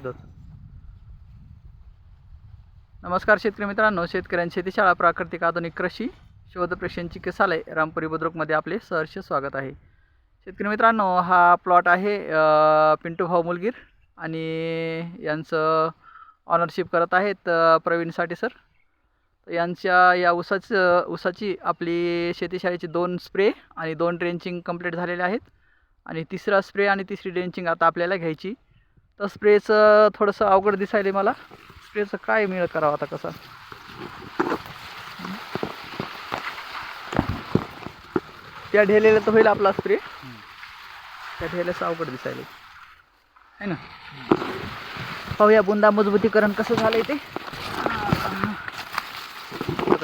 देतो नमस्कार शेतकरी मित्रांनो शेतकऱ्यांची शेतीशाळा प्राकृतिक आधुनिक कृषी शोध प्रशिक्षण चिकित्सालय रामपुरी बुद्रुकमध्ये आपले सहर्ष स्वागत आहे. शेतकरी मित्रांनो हा प्लॉट आहे पिंटू भाऊ मुलगीर आणि यांचं ऑनरशिप करत आहेत प्रवीण साठे सर यांच्या या ऊसाचं ऊसाची आपली शेतीशाळेची दोन स्प्रे आणि दोन ड्रेंचिंग कंप्लीट झालेले आहेत. आणि तिसरा स्प्रे आणि तिसरी ड्रेंचिंग आता आपल्याला घ्यायची. तर स्प्रेचं थोडंसं अवघड दिसायले मला. स्प्रेचं काय मिळ करावं आता कसं? त्या ढेलेलं तर होईल आपला स्प्रे. त्या ढेल्याचं अवघड दिसायले आहे ना? पाहूया बुंदा मजबूतीकरण कसं झालंय ते.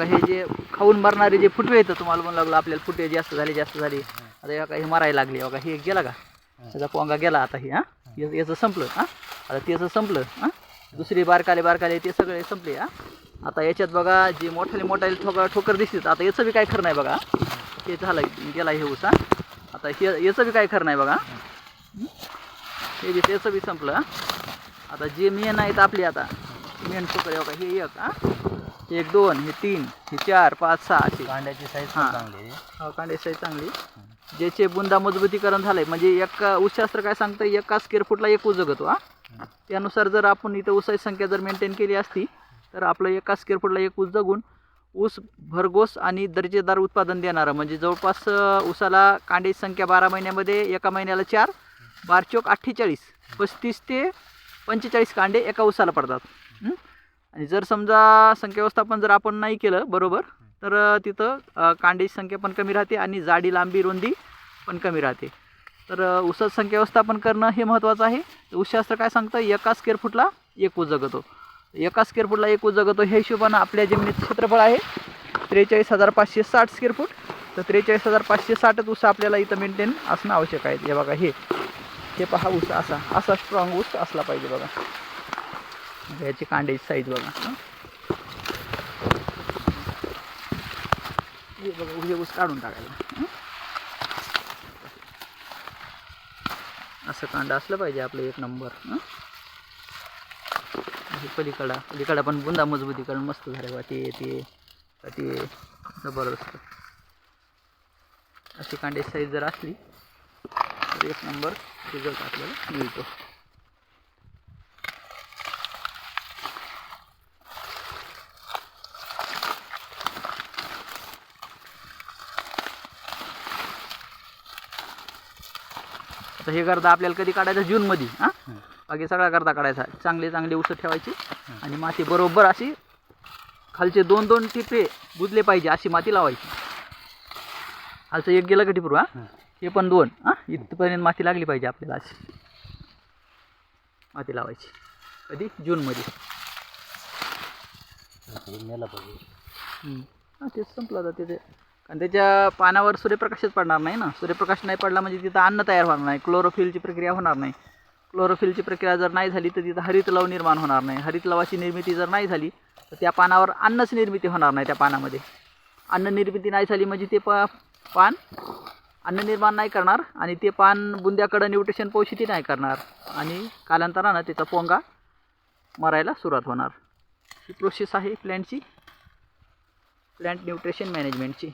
हे जे खाऊन मारणारे जे फुटवे येतं तुम्हाला म्हणू लागलं आपल्याला फुटवे जास्त झाले जास्त झाले. आता हे मारायला लागले. बघा हे गेला का? त्याचा पोंगा गेला आता हे हां? या- याचं संपलं हां? आता त्याचं संपलं हां? दुसरी बारकाले बारकाले ते सगळे संपले हां? आता याच्यात बघा जे मोठाले मोठाले ठोकर ठोकर दिसतात आता याचं बी काय खरं नाही बघा हे? झालं गेला हे ऊस आता हे याचं बी काय खरं नाही बघा हे? बी त्याचं बी संपलं आता जे मेन आहेत आपली आता मेन ठोकर हे हे एक हां? एक दोन हे तीन हे चार पाच सहा असे. कांड्याची साईज हां. चांगली आहे. हा कांडे साईज चांगली ज्याचे बुंदा मजबूतीकरण झालंय म्हणजे एका ऊसशास्त्र काय सांगतं एका स्क्वेअर फुटला एक ऊस जगतो हा. त्यानुसार जर आपण इथं ऊसाची संख्या जर मेंटेन केली असती तर आपलं एका स्क्वेअर फुटला एक ऊस जगून ऊस भरघोस आणि दर्जेदार उत्पादन देणारं म्हणजे जवळपास अं, ऊसाला कांड्याची संख्या बारा महिन्यामध्ये एका महिन्याला चार बार चौक अठ्ठेचाळीस पस्तीस ते पंचेचाळीस कांडे एका ऊसाला पडतात. हं? आणि जर समजा संख्या व्यवस्थापन जर आपण नाही केलं बरोबर तर तिथं अ, कांड्याची संख्या पण कमी राहते आणि जाडी लांबी रुंदी पण कमी राहते. तर अ, संख्या व्यवस्थापन करणं हे महत्त्वाचं आहे. ऊसशास्त्र काय सांगतं? एका स्क्वेअर फूटला एक ऊस जगतो. एका स्क्वेअर फूटला एक ऊस जगतो हे हिशोबानं आपल्या जमिनीचं क्षेत्रफळ आहे. त्रेचाळीस हजार पाचशे साठ स्क्वेअर फूट तर त्रेचाळीस हजार पाचशे साठच ऊस आपल्याला इथं मेंटेन असणं आवश्यक आहे. हे बघा हे. हे पहा ऊस असा असा स्ट्रॉंग ऊस असला पाहिजे बघा. याची कांड्याची साईज बघा. हे बघा हे ऊस काढून टाकायला. असं कांदा असलं पाहिजे आपलं एक नंबर हे पलीकडा पलीकडा पण बुंदा मजबूतीकरण मस्त झाले बा ते ते ते जबरदस्त अशी कांड्याची साईज जर असली तर एक नंबर रिझल्ट आपल्याला मिळतो. आता हे करता आपल्याला कधी काढायचं? जूनमध्ये हां? बाकी सगळा करता काढायचा. चांगले चांगले उसं ठेवायची. आणि माती बरोबर अशी खालचे दोन दोन टिपे बुजले पाहिजे अशी माती लावायची. खालचं एक गेलं का टिपरू हां? हं. पण दोन हां? इथपर्यंत माती लागली पाहिजे आपल्याला अशी. माती लावायची. कधी? जूनमध्ये मेला पाहिजे. हं. तेच संपलं आता तिथे आणि त्याच्या पानावर सूर्यप्रकाशच पडणार नाही ना. सूर्यप्रकाश नाही पडला म्हणजे तिथं अन्न तयार होणार नाही. क्लोरोफिलची प्रक्रिया होणार नाही. क्लोरोफिलची प्रक्रिया जर नाही झाली तर तिथं हरितलव निर्माण होणार नाही. हरितलवाची निर्मिती जर नाही झाली तर त्या पानावर अन्नच निर्मिती होणार नाही त्या पानामध्ये. अन्न निर्मिती नाही झाली म्हणजे ते पा पान अन्न निर्माण नाही करणार आणि ते पान बुंद्याकडं न्यूट्रिशन पोषिती नाही करणार. आणि कालांतरानं त्याचा पोंगा मरायला सुरुवात होणार. ही प्रोसेस आहे प्लॅन्टची प्लॅन्ट न्यूट्रिशन मॅनेजमेंटची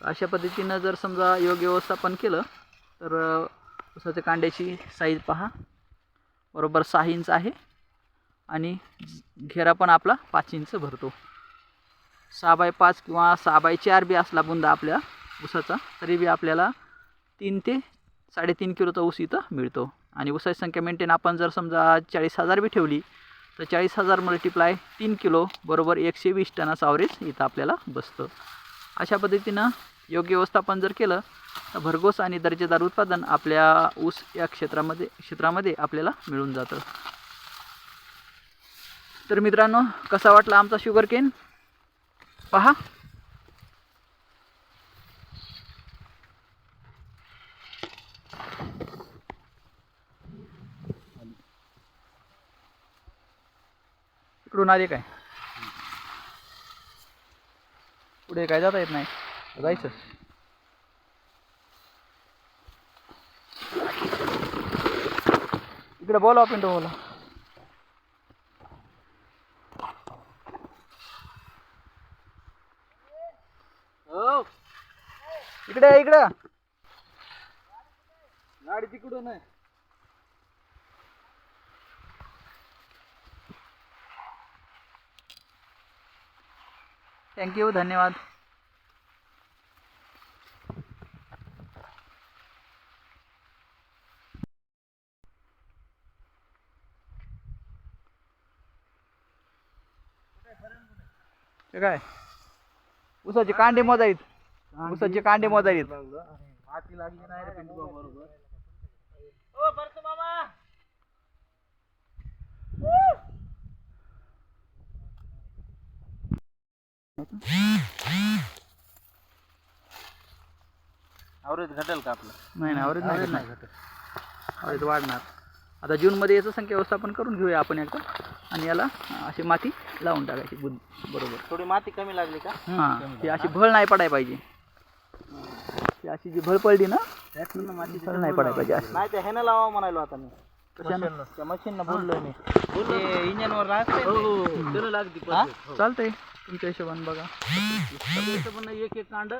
अशा पद्धतीनं जर समजा योग्य व्यवस्थापन केलं तर उसाच्या ऊसाच्या कांड्याची साईज पहा. बरोबर सहा इंच आहे आणि घेरा पण आपला पाच इंच भरतो. सहा बाय पाच किंवा सहा बाय चार बी असला बुंदा आपल्या ऊसाचा तरी बी आपल्याला तीन ते साडेतीन किलोचा ऊस इथं मिळतो. आणि ऊसाची संख्या मेंटेन आपण जर समजा चाळीस हजार बी ठेवली तर चाळीस हजार मल्टिप्लाय तीन किलो बरोबर एकशे वीस टनाचा अवरेज इथं आपल्याला बसतं. अशा पद्धतीनं योग्य व्यवस्थापन जर केलं तर भरघोस आणि दर्जेदार उत्पादन आपल्या ऊस या क्षेत्रामध्ये क्षेत्रामध्ये आपल्याला मिळून जातं. तर मित्रांनो कसा वाटला आमचा शुगर केन पहा. इकडून आले काय? पुढे काय जाता येत नाही. जायचं. इकडे बोला पिंटो बोला. हो इकडे इकडं. गाडी तिकडून आहे. थँक्यू धन्यवाद. हे काय? उसाचे कांडे मोजायत उसाचे कांडे मोजायत माती लागली नाही रे पिंटू बरोबर. अवरेज घटेल का आपलं? नाही नाही आवरेज नाही घटणार. आवरेज वाढणार. आता जूनमध्ये याचं संख्या व्यवस्थापन करून घेऊया आपण एकदा. आणि याला अशी माती लावून टाकायची बुद बरोबर. थोडी माती कमी लागली का? हां ती अशी भळ नाही पडायला पाहिजे. ती अशी जी भळ पडली ना माती भळ नाही पडायला पाहिजे अशी. नाही ते ह्यानं लावा म्हणालो आता मी. कशानं? त्या मशीन बोललोय मी. ते इंजन वर लागते लागते चालतंय. तुमच्या हिशोबाने बघा. एक एक कांड